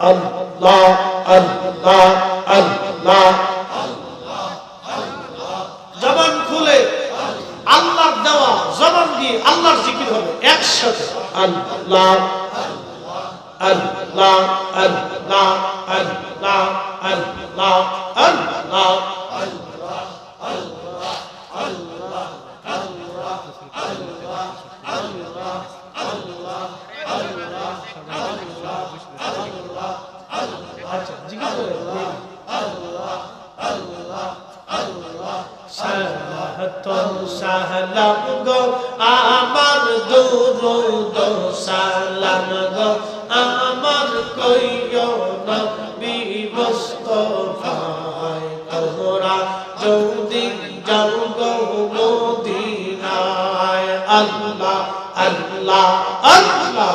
আল্লাহ আল্লাহ আল্লাহ জবান খুলে আল্লাহর দেওয়া জবান দিয়ে আল্লাহর জিকির হবে একসাথে আল্লাহ আল্লাহ আল্লাহ আল্লাহ আল্লাহ আল্লাহ জিকির সালাম গো, আমার দুরুদ সালাম গো, আমার কইও নবী মুস্তাফায় তোমরা যদি যাও গো মদিনায়, আল্লাহ আল্লাহ আল্লাহ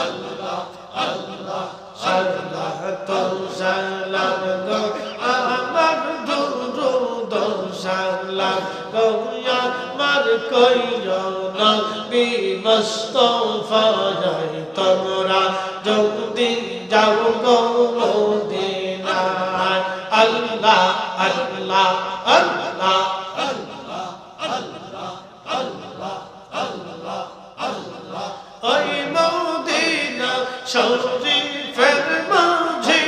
সালাত গো আমার কইও নবী মুস্তাফায় তোমরা। যদি যাও গো মদিনায়, আল্লাহ আল্লাহ আল্লাহ ওই মদিনা শরীফের মাঝে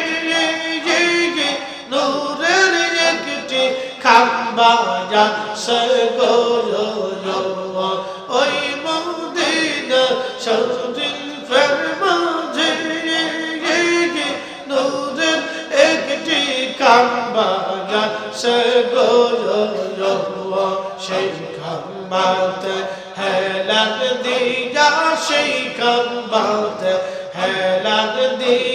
নূরের একটি খাম্বা যাচ্ছে গো ওই মদিনা শরীফের মাঝে নূরের একটি খাম্বা যাচ্ছে গো সেই খাম্বাতে হেলান দিয়া, সেই খাম্বাতে হেলান দিয়া।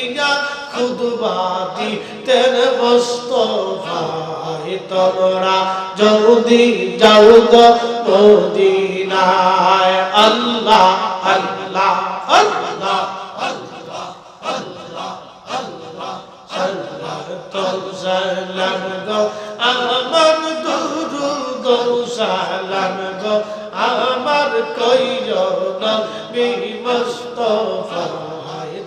খুদবাদি তের মোস্তফাই তোমরা যদি যাও গো মদিনায় আল্লাহ আল্লাহ আল্লাহ সালাম গো আমার দুরুদ সালাম গো আমার কইর নবী মুস্তাফায়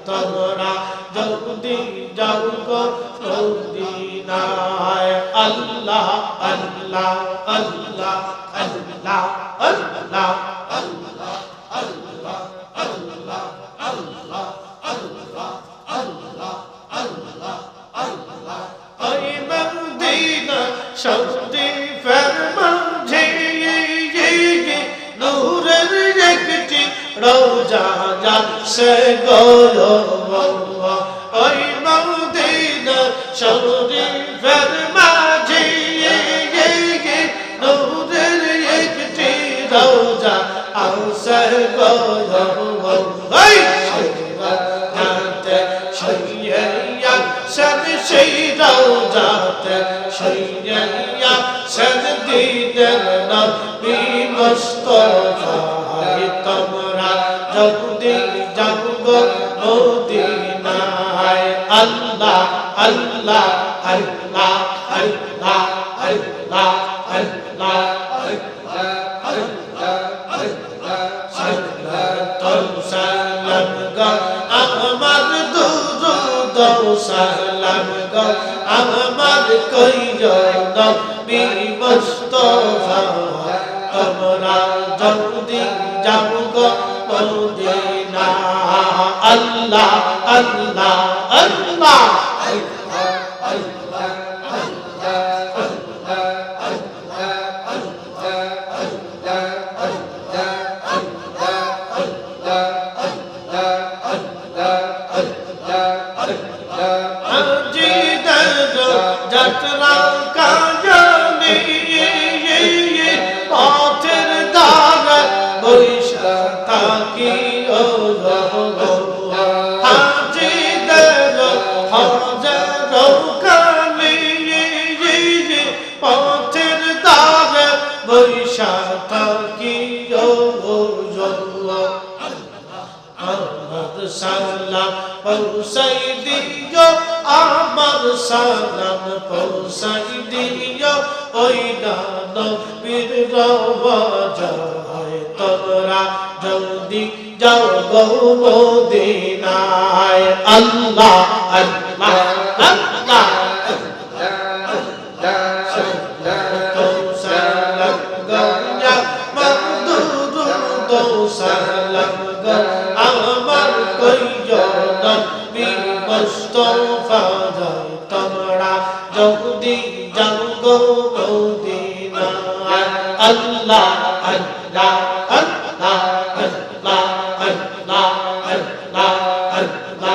তোমরা যদি যাও গো মদিনায় আল্লাহ আল্লাহ আল্লাহ আল্লাহ আল্লাহ আল্লাহ আল্লাহ আল্লাহ আল্লাহ আল্লাহ আল্লাহ আল্লাহ আল্লাহ ওই মদিনা জান সে গোলো মৌয়া ওই মৌদিন শরী ফের মাঝি নূরের একটি রোজা আউ সে গোলো ওই sen şey dağdate şeyyen ya sen dinen nam bi mustafa tamra আল্লাহ আল্লাহ আল্লাহ আল্লাহ আল্লাহ আল্লাহ আমার দুরুদ সালাম গো আমার কইর নবী মুস্তাফা তোমরা যদি যাও গো মদিনা আল্লাহ আল্লাহ আকবার Oh, oh, oh. সালাম পৌঁছাই দিও আমার সালাম পৌঁছাই দিও ওই নবীর রওজায় তোমরা জলদি যাও গো মদিনায়। আল্লাহ আল্লাহ আল্লাহ সালাম গয়া আমার কইজন বি মুস্তফা যায় তোমরা যদি জাগো মদিনা আল্লাহ আল্লাহ আল্লাহ আল্লাহ আল্লাহ আল্লাহ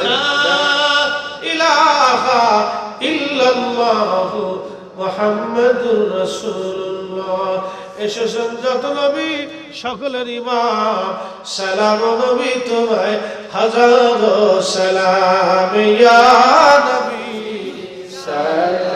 আল্লাহ ইলাহা ইল্লাল্লাহ মুহাম্মাদুর রাসূলুল্লাহ এসেছেন যত নবী সকলের ইমাম সালাম নবী তোমায় হাজারো সালাম ইয়া নবী। সালাম